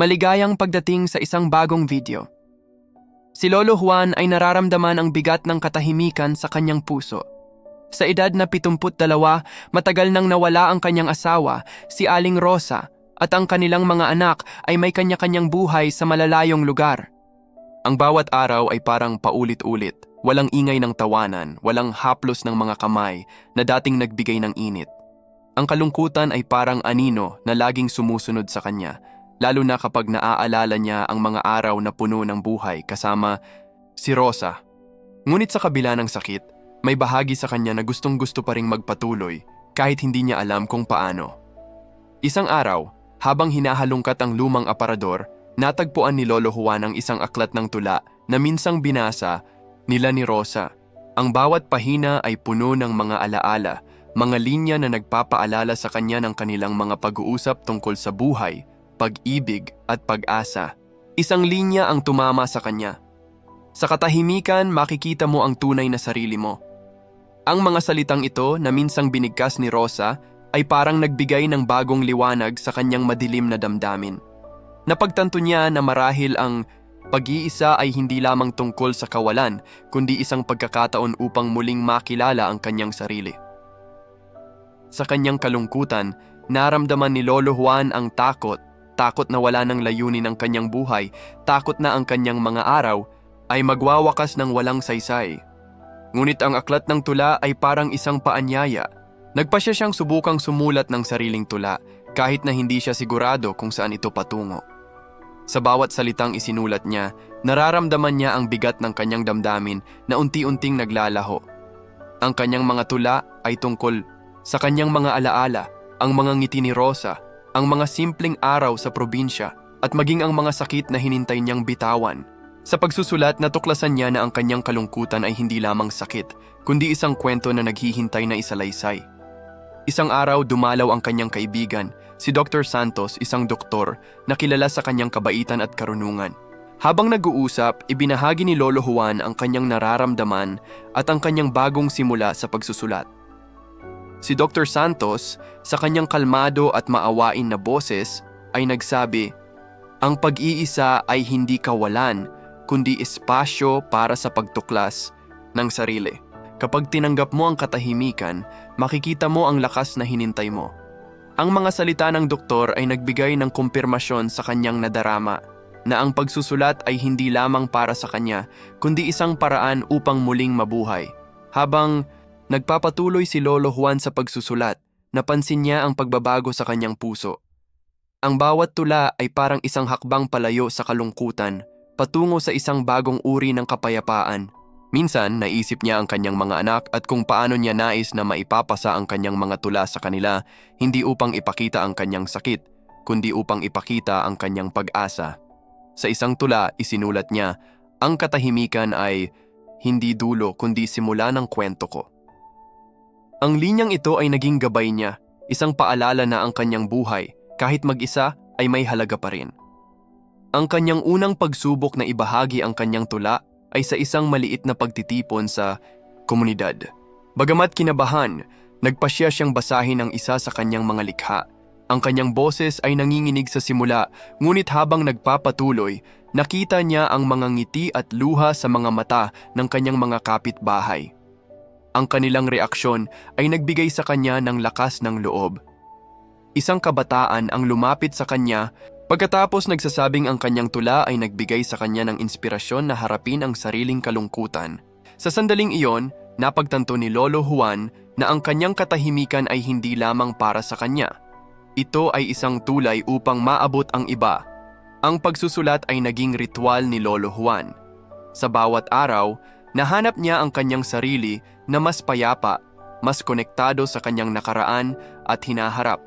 Maligayang pagdating sa isang bagong video. Si Lolo Juan ay nararamdaman ang bigat ng katahimikan sa kanyang puso. Sa edad na 72, matagal nang nawala ang kanyang asawa, si Aling Rosa, at ang kanilang mga anak ay may kanya-kanyang buhay sa malalayong lugar. Ang bawat araw ay parang paulit-ulit, walang ingay ng tawanan, walang haplos ng mga kamay na dating nagbigay ng init. Ang kalungkutan ay parang anino na laging sumusunod sa kanya, lalo na kapag naaalala niya ang mga araw na puno ng buhay kasama si Rosa. Ngunit sa kabila ng sakit, may bahagi sa kanya na gustong gusto pa ring magpatuloy kahit hindi niya alam kung paano. Isang araw, habang hinahalungkat ang lumang aparador, natagpuan ni Lolo Juan ang isang aklat ng tula na minsang binasa nila ni Rosa. Ang bawat pahina ay puno ng mga alaala, mga linya na nagpapaalala sa kanya ng kanilang mga pag-uusap tungkol sa buhay, pag-ibig at pag-asa. Isang linya ang tumama sa kanya. Sa katahimikan, makikita mo ang tunay na sarili mo. Ang mga salitang ito na minsang binigkas ni Rosa ay parang nagbigay ng bagong liwanag sa kanyang madilim na damdamin. Napagtanto niya na marahil ang pag-iisa ay hindi lamang tungkol sa kawalan, kundi isang pagkakataon upang muling makilala ang kanyang sarili. Sa kanyang kalungkutan, naramdaman ni Lolo Juan ang takot, takot na wala ng layunin ang kanyang buhay, takot na ang kanyang mga araw ay magwawakas ng walang saysay. Ngunit ang aklat ng tula ay parang isang paanyaya. Nagpasya siyang subukang sumulat ng sariling tula kahit na hindi siya sigurado kung saan ito patungo. Sa bawat salitang isinulat niya, nararamdaman niya ang bigat ng kanyang damdamin na unti-unting naglalaho. Ang kanyang mga tula ay tungkol sa kanyang mga alaala, ang mga ngiti ni Rosa, ang mga simpleng araw sa probinsya, at maging ang mga sakit na hinintay niyang bitawan. Sa pagsusulat, natuklasan niya na ang kanyang kalungkutan ay hindi lamang sakit, kundi isang kwento na naghihintay na isalaysay. Isang araw dumalaw ang kanyang kaibigan, si Dr. Santos, isang doktor na kilala sa kanyang kabaitan at karunungan. Habang nag-uusap, ibinahagi ni Lolo Juan ang kanyang nararamdaman at ang kanyang bagong simula sa pagsusulat. Si Dr. Santos, sa kanyang kalmado at maawain na boses, ay nagsabi, Ang pag-iisa ay hindi kawalan, kundi espasyo para sa pagtuklas ng sarili. Kapag tinanggap mo ang katahimikan, makikita mo ang lakas na hinintay mo. Ang mga salita ng doktor ay nagbigay ng kumpirmasyon sa kanyang nadarama na ang pagsusulat ay hindi lamang para sa kanya, kundi isang paraan upang muling mabuhay. Habang nagpapatuloy si Lolo Juan sa pagsusulat, napansin niya ang pagbabago sa kanyang puso. Ang bawat tula ay parang isang hakbang palayo sa kalungkutan, patungo sa isang bagong uri ng kapayapaan. Minsan, naisip niya ang kanyang mga anak at kung paano niya nais na maipapasa ang kanyang mga tula sa kanila, hindi upang ipakita ang kanyang sakit, kundi upang ipakita ang kanyang pag-asa. Sa isang tula, isinulat niya, ang katahimikan ay hindi dulo kundi simula ng kwento ko. Ang linyang ito ay naging gabay niya, isang paalala na ang kanyang buhay, kahit mag-isa, ay may halaga pa rin. Ang kanyang unang pagsubok na ibahagi ang kanyang tula ay sa isang maliit na pagtitipon sa komunidad. Bagamat kinabahan, nagpasya siyang basahin ang isa sa kanyang mga likha. Ang kanyang boses ay nanginginig sa simula, ngunit habang nagpapatuloy, nakita niya ang mga ngiti at luha sa mga mata ng kanyang mga kapitbahay. Ang kanilang reaksyon ay nagbigay sa kanya ng lakas ng loob. Isang kabataan ang lumapit sa kanya pagkatapos nagsasabing ang kanyang tula ay nagbigay sa kanya ng inspirasyon na harapin ang sariling kalungkutan. Sa sandaling iyon, napagtanto ni Lolo Juan na ang kanyang katahimikan ay hindi lamang para sa kanya. Ito ay isang tulay upang maabot ang iba. Ang pagsusulat ay naging ritual ni Lolo Juan. Sa bawat araw, nahanap niya ang kanyang sarili na mas payapa, mas konektado sa kanyang nakaraan at hinaharap.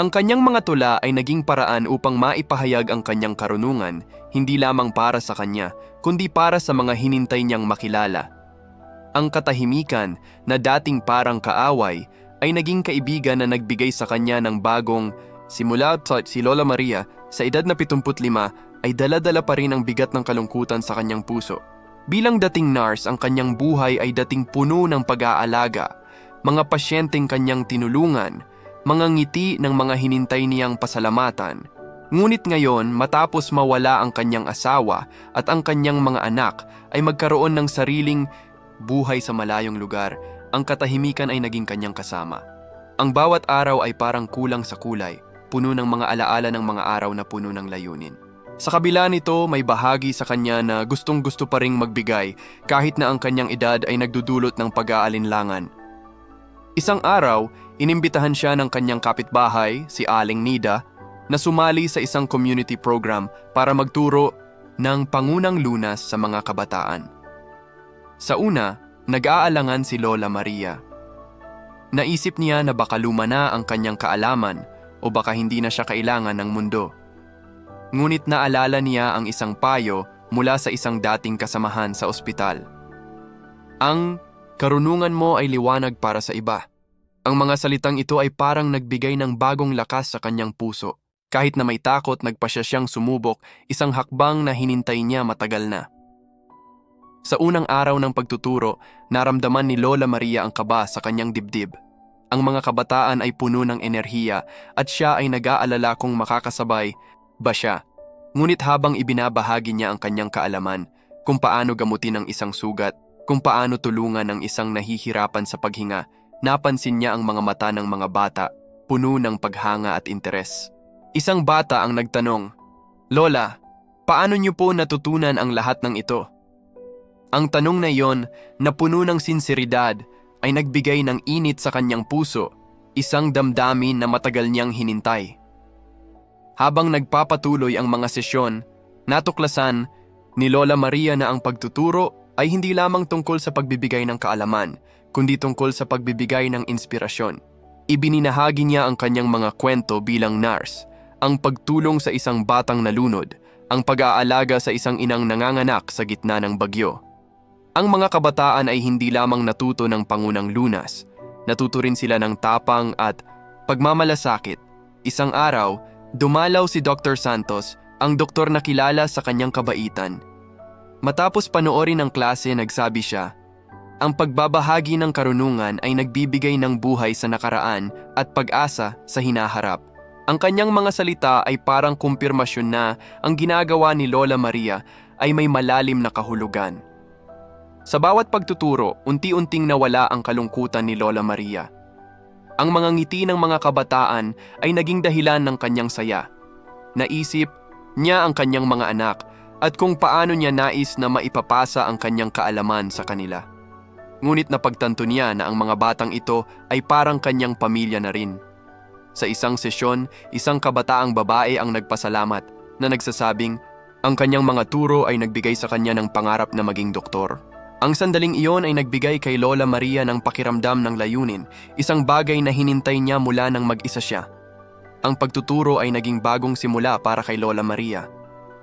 Ang kanyang mga tula ay naging paraan upang maipahayag ang kanyang karunungan, hindi lamang para sa kanya, kundi para sa mga hinintay niyang makilala. Ang katahimikan na dating parang kaaway ay naging kaibigan na nagbigay sa kanya ng bagong simula si Lola Maria sa edad na 75 ay dala-dala pa rin ang bigat ng kalungkutan sa kanyang puso. Bilang dating nurse, ang kanyang buhay ay dating puno ng pag-aalaga, mga pasyenteng kanyang tinulungan, mga ngiti ng mga hinintay niyang pasalamatan. Ngunit ngayon, matapos mawala ang kanyang asawa at ang kanyang mga anak, ay magkaroon ng sariling buhay sa malayong lugar, ang katahimikan ay naging kanyang kasama. Ang bawat araw ay parang kulang sa kulay, puno ng mga alaala ng mga araw na puno ng layunin. Sa kabila nito, may bahagi sa kanya na gustong gusto pa ring magbigay kahit na ang kanyang edad ay nagdudulot ng pag-aalinlangan. Isang araw, inimbitahan siya ng kanyang kapitbahay, si Aling Nida, na sumali sa isang community program para magturo ng pangunang lunas sa mga kabataan. Sa una, nag-aalangan si Lola Maria. Naisip niya na baka luma na ang kanyang kaalaman o baka hindi na siya kailangan ng mundo. Ngunit naalala niya ang isang payo mula sa isang dating kasamahan sa ospital. Ang karunungan mo ay liwanag para sa iba. Ang mga salitang ito ay parang nagbigay ng bagong lakas sa kanyang puso. Kahit na may takot, nagpa siya siyang sumubok, isang hakbang na hinintay niya matagal na. Sa unang araw ng pagtuturo, naramdaman ni Lola Maria ang kaba sa kanyang dibdib. Ang mga kabataan ay puno ng enerhiya at siya ay nag-aalala kung makakasabay ba siya. Ngunit habang ibinabahagi niya ang kanyang kaalaman, kung paano gamutin ang isang sugat, kung paano tulungan ang isang nahihirapan sa paghinga, napansin niya ang mga mata ng mga bata, puno ng paghanga at interes. Isang bata ang nagtanong, Lola, paano niyo po natutunan ang lahat ng ito? Ang tanong na iyon, na puno ng sinseridad, ay nagbigay ng init sa kanyang puso, isang damdamin na matagal niyang hinintay. Habang nagpapatuloy ang mga sesyon, natuklasan ni Lola Maria na ang pagtuturo ay hindi lamang tungkol sa pagbibigay ng kaalaman, kundi tungkol sa pagbibigay ng inspirasyon. Ibininahagi niya ang kanyang mga kwento bilang nurse, ang pagtulong sa isang batang nalunod, ang pag-aalaga sa isang inang nanganganak sa gitna ng bagyo. Ang mga kabataan ay hindi lamang natuto ng pangunang lunas, natuto rin sila ng tapang at pagmamalasakit. Isang araw, dumalaw si Dr. Santos, ang doktor na kilala sa kanyang kabaitan. Matapos panoorin ang klase, nagsabi siya, ang pagbabahagi ng karunungan ay nagbibigay ng buhay sa nakaraan at pag-asa sa hinaharap. Ang kanyang mga salita ay parang kumpirmasyon na ang ginagawa ni Lola Maria ay may malalim na kahulugan. Sa bawat pagtuturo, unti-unting nawala ang kalungkutan ni Lola Maria. Ang mga ngiti ng mga kabataan ay naging dahilan ng kanyang saya. Naisip niya ang kanyang mga anak at kung paano niya nais na maipapasa ang kanyang kaalaman sa kanila. Ngunit napagtanto niya na ang mga batang ito ay parang kanyang pamilya na rin. Sa isang sesyon, isang kabataang babae ang nagpasalamat na nagsasabing ang kanyang mga turo ay nagbigay sa kanya ng pangarap na maging doktor. Ang sandaling iyon ay nagbigay kay Lola Maria ng pakiramdam ng layunin, isang bagay na hinintay niya mula nang mag-isa siya. Ang pagtuturo ay naging bagong simula para kay Lola Maria.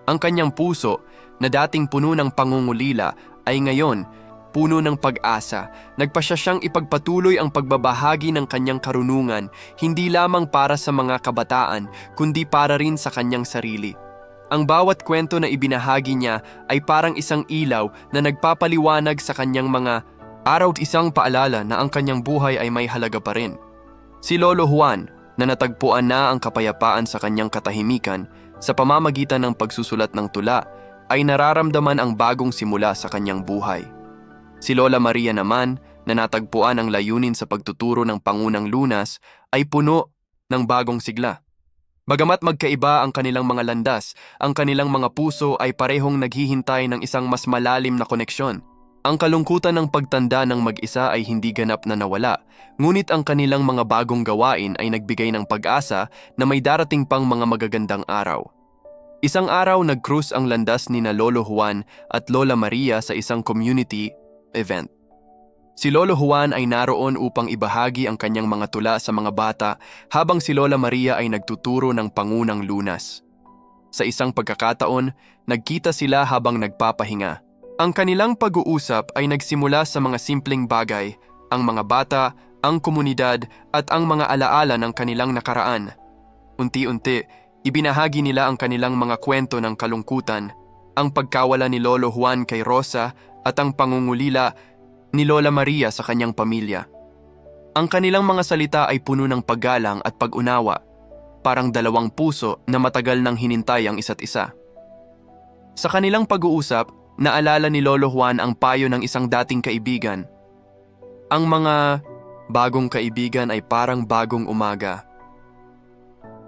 Ang kanyang puso, na dating puno ng pangungulila, ay ngayon puno ng pag-asa. Nagpasya siyang ipagpatuloy ang pagbabahagi ng kanyang karunungan, hindi lamang para sa mga kabataan, kundi para rin sa kanyang sarili. Ang bawat kwento na ibinahagi niya ay parang isang ilaw na nagpapaliwanag sa kanyang mga araw at isang paalala na ang kanyang buhay ay may halaga pa rin. Si Lolo Juan, na natagpuan na ang kapayapaan sa kanyang katahimikan sa pamamagitan ng pagsusulat ng tula, ay nararamdaman ang bagong simula sa kanyang buhay. Si Lola Maria naman, na natagpuan ang layunin sa pagtuturo ng pangunang lunas, ay puno ng bagong sigla. Bagamat magkaiba ang kanilang mga landas, ang kanilang mga puso ay parehong naghihintay ng isang mas malalim na koneksyon. Ang kalungkutan ng pagtanda ng mag-isa ay hindi ganap na nawala, ngunit ang kanilang mga bagong gawain ay nagbigay ng pag-asa na may darating pang mga magagandang araw. Isang araw nag-cruise ang landas ni na Lolo Juan at Lola Maria sa isang community event. Si Lolo Juan ay naroon upang ibahagi ang kanyang mga tula sa mga bata habang si Lola Maria ay nagtuturo ng pangunang lunas. Sa isang pagkakataon, nagkita sila habang nagpapahinga. Ang kanilang pag-uusap ay nagsimula sa mga simpleng bagay, ang mga bata, ang komunidad at ang mga alaala ng kanilang nakaraan. Unti-unti, ibinahagi nila ang kanilang mga kwento ng kalungkutan, ang pagkawala ni Lolo Juan kay Rosa at ang pangungulila ni Lola Maria sa kanyang pamilya. Ang kanilang mga salita ay puno ng paggalang at pag-unawa. parang dalawang puso na matagal nang hinintay ang isa't isa. Sa kanilang pag-uusap, naalala ni Lolo Juan ang payo ng isang dating kaibigan. Ang mga bagong kaibigan ay parang bagong umaga.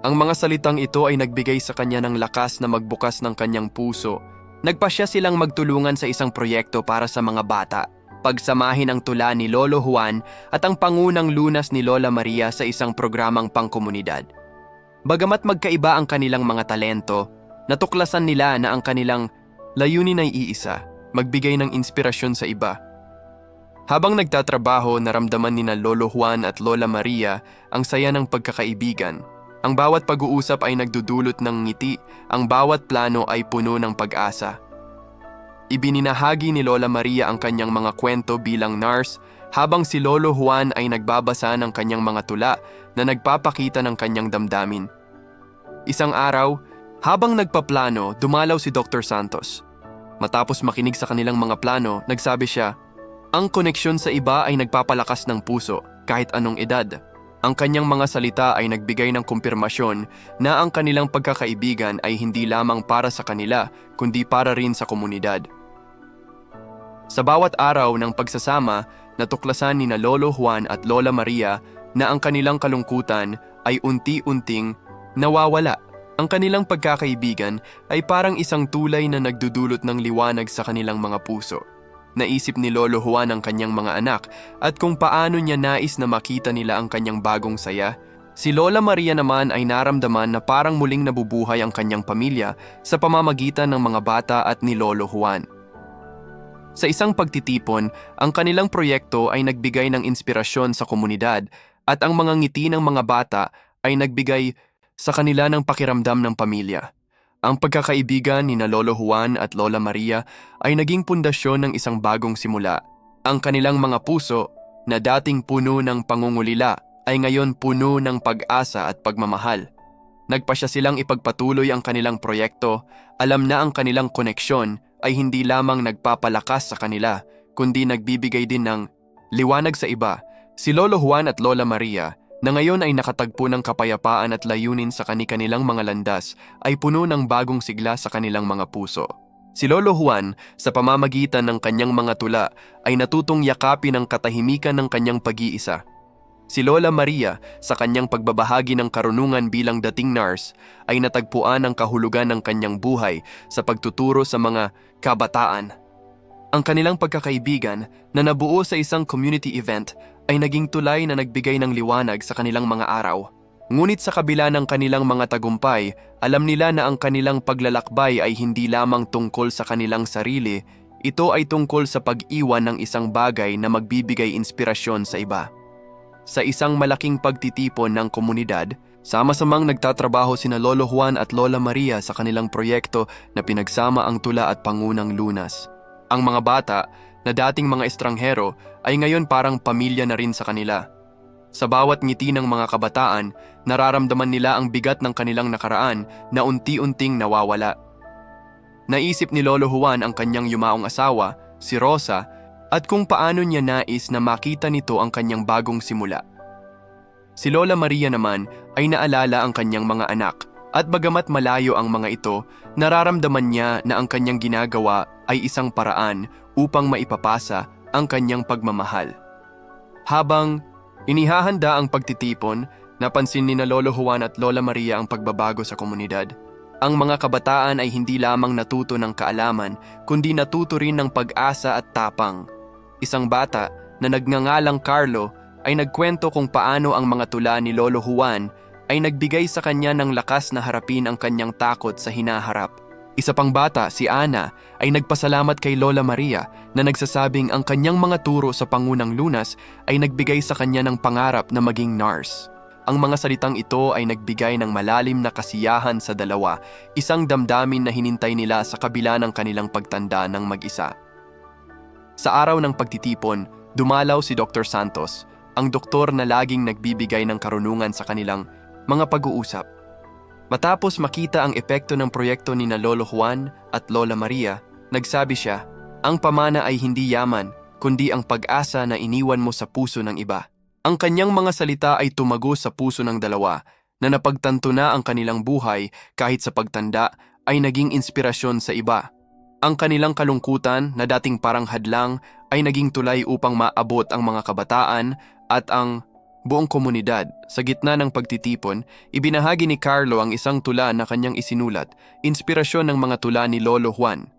Ang mga salitang ito ay nagbigay sa kanya ng lakas na magbukas ng kanyang puso. Nagpasya silang magtulungan sa isang proyekto para sa mga bata. Pagsamahin ang tula ni Lolo Juan at ang pangunang lunas ni Lola Maria sa isang programang pangkomunidad. Bagamat magkaiba ang kanilang mga talento, natuklasan nila na ang kanilang layunin ay iisa, magbigay ng inspirasyon sa iba. Habang nagtatrabaho, naramdaman ni na Lolo Juan at Lola Maria ang saya ng pagkakaibigan. Ang bawat pag-uusap ay nagdudulot ng ngiti, ang bawat plano ay puno ng pag-asa. Ibininahagi ni Lola Maria ang kanyang mga kwento bilang nurse habang si Lolo Juan ay nagbabasa ng kanyang mga tula na nagpapakita ng kanyang damdamin. Isang araw, habang nagpaplano, dumalaw si Dr. Santos. Matapos makinig sa kanilang mga plano, nagsabi siya, Ang koneksyon sa iba ay nagpapalakas ng puso kahit anong edad. Ang kanyang mga salita ay nagbigay ng kumpirmasyon na ang kanilang pagkakaibigan ay hindi lamang para sa kanila, kundi para rin sa komunidad. Sa bawat araw ng pagsasama, natuklasan ni na Lolo Juan at Lola Maria na ang kanilang kalungkutan ay unti-unting nawawala. Ang kanilang pagkakaibigan ay parang isang tulay na nagdudulot ng liwanag sa kanilang mga puso. Naisip ni Lolo Juan ang kanyang mga anak at kung paano niya nais na makita nila ang kanyang bagong saya. Si Lola Maria naman ay naramdaman na parang muling nabubuhay ang kanyang pamilya sa pamamagitan ng mga bata at ni Lolo Juan. Sa isang pagtitipon, ang kanilang proyekto ay nagbigay ng inspirasyon sa komunidad at ang mga ngiti ng mga bata ay nagbigay sa kanila ng pakiramdam ng pamilya. Ang pagkakaibigan ni na Lolo Juan at Lola Maria ay naging pundasyon ng isang bagong simula. Ang kanilang mga puso na dating puno ng pangungulila ay ngayon puno ng pag-asa at pagmamahal. Nagpasya silang ipagpatuloy ang kanilang proyekto, alam na ang kanilang koneksyon ay hindi lamang nagpapalakas sa kanila, kundi nagbibigay din ng liwanag sa iba. Si Lolo Juan at Lola Maria, na ngayon ay nakatagpo ng kapayapaan at layunin sa kani-kanilang mga landas, ay puno ng bagong sigla sa kanilang mga puso. Si Lolo Juan, sa pamamagitan ng kanyang mga tula, ay natutong yakapin ang katahimikan ng kanyang pag-iisa. Si Lola Maria, sa kanyang pagbabahagi ng karunungan bilang dating nurse, ay natagpuan ang kahulugan ng kanyang buhay sa pagtuturo sa mga kabataan. Ang kanilang pagkakaibigan na nabuo sa isang community event ay naging tulay na nagbigay ng liwanag sa kanilang mga araw. Ngunit sa kabila ng kanilang mga tagumpay, alam nila na ang kanilang paglalakbay ay hindi lamang tungkol sa kanilang sarili, ito ay tungkol sa pag-iwan ng isang bagay na magbibigay inspirasyon sa iba. Sa isang malaking pagtitipon ng komunidad, sama-samang nagtatrabaho sina Lolo Juan at Lola Maria sa kanilang proyekto na pinagsama ang tula at pangunang lunas. Ang mga bata, na dating mga estranghero, ay ngayon parang pamilya na rin sa kanila. Sa bawat ngiti ng mga kabataan, nararamdaman nila ang bigat ng kanilang nakaraan na unti-unting nawawala. Naisip ni Lolo Juan ang kanyang yumaong asawa, si Rosa, at kung paano niya nais na makita nito ang kanyang bagong simula. Si Lola Maria naman ay naalala ang kanyang mga anak at bagamat malayo ang mga ito, nararamdaman niya na ang kanyang ginagawa ay isang paraan upang maipapasa ang kanyang pagmamahal. Habang inihahanda ang pagtitipon, napansin ni na Lolo Juan at Lola Maria ang pagbabago sa komunidad. Ang mga kabataan ay hindi lamang natuto ng kaalaman, kundi natuto rin ng pag-asa at tapang. Isang bata na nagngangalang Carlo ay nagkwento kung paano ang mga tula ni Lolo Juan ay nagbigay sa kanya ng lakas na harapin ang kanyang takot sa hinaharap. Isa pang bata, si Ana, ay nagpasalamat kay Lola Maria na nagsasabing ang kanyang mga turo sa pangunang lunas ay nagbigay sa kanya ng pangarap na maging nurse. Ang mga salitang ito ay nagbigay ng malalim na kasiyahan sa dalawa, isang damdamin na hinintay nila sa kabila ng kanilang pagtanda ng mag-isa. Sa araw ng pagtitipon, dumalaw si Dr. Santos, ang doktor na laging nagbibigay ng karunungan sa kanilang mga pag-uusap. Matapos makita ang epekto ng proyekto ni na Lolo Juan at Lola Maria, nagsabi siya, ang pamana ay hindi yaman, kundi ang pag-asa na iniwan mo sa puso ng iba. Ang kanyang mga salita ay tumago sa puso ng dalawa, na napagtanto na ang kanilang buhay kahit sa pagtanda ay naging inspirasyon sa iba. Ang kanilang kalungkutan na dating parang hadlang ay naging tulay upang maabot ang mga kabataan at ang buong komunidad. Sa gitna ng pagtitipon, ibinahagi ni Carlo ang isang tula na kanyang isinulat, inspirasyon ng mga tula ni Lolo Juan.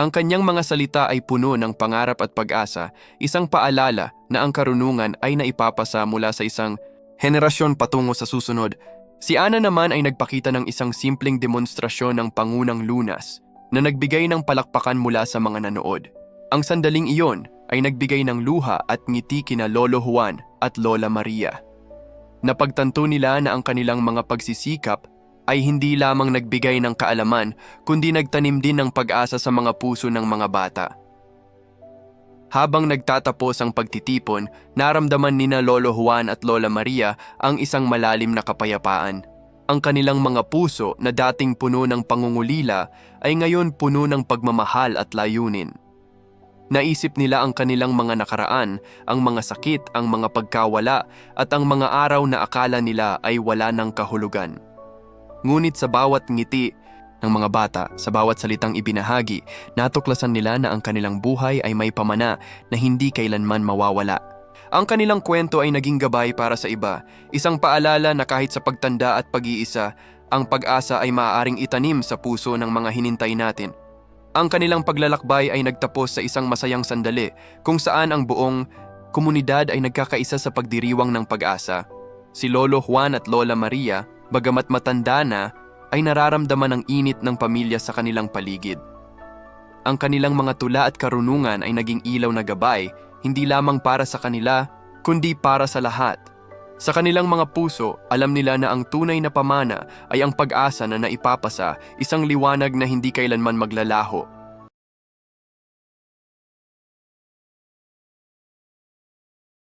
Ang kanyang mga salita ay puno ng pangarap at pag-asa, isang paalala na ang karunungan ay naipapasa mula sa isang henerasyon patungo sa susunod. Si Ana naman ay nagpakita ng isang simpleng demonstrasyon ng pangunang lunas na nagbigay ng palakpakan mula sa mga nanood. Ang sandaling iyon ay nagbigay ng luha at ngiti kina Lolo Juan at Lola Maria. Napagtanto nila na ang kanilang mga pagsisikap ay hindi lamang nagbigay ng kaalaman kundi nagtanim din ng pag-asa sa mga puso ng mga bata. Habang nagtatapos ang pagtitipon, naramdaman nina Lolo Juan at Lola Maria ang isang malalim na kapayapaan. Ang kanilang mga puso na dating puno ng pangungulila ay ngayon puno ng pagmamahal at layunin. Naisip nila ang kanilang mga nakaraan, ang mga sakit, ang mga pagkawala at ang mga araw na akala nila ay wala ng kahulugan. Ngunit sa bawat ngiti ng mga bata, sa bawat salitang ibinahagi, natuklasan nila na ang kanilang buhay ay may pamana na hindi kailanman mawawala. Ang kanilang kwento ay naging gabay para sa iba, isang paalala na kahit sa pagtanda at pag-iisa, ang pag-asa ay maaaring itanim sa puso ng mga hinintay natin. Ang kanilang paglalakbay ay nagtapos sa isang masayang sandali kung saan ang buong komunidad ay nagkakaisa sa pagdiriwang ng pag-asa. Si Lolo Juan at Lola Maria, bagamat matanda na, ay nararamdaman ang init ng pamilya sa kanilang paligid. Ang kanilang mga tula at karunungan ay naging ilaw na gabay, hindi lamang para sa kanila, kundi para sa lahat. Sa kanilang mga puso, alam nila na ang tunay na pamana ay ang pag-asa na naipapasa, isang liwanag na hindi kailanman maglalaho.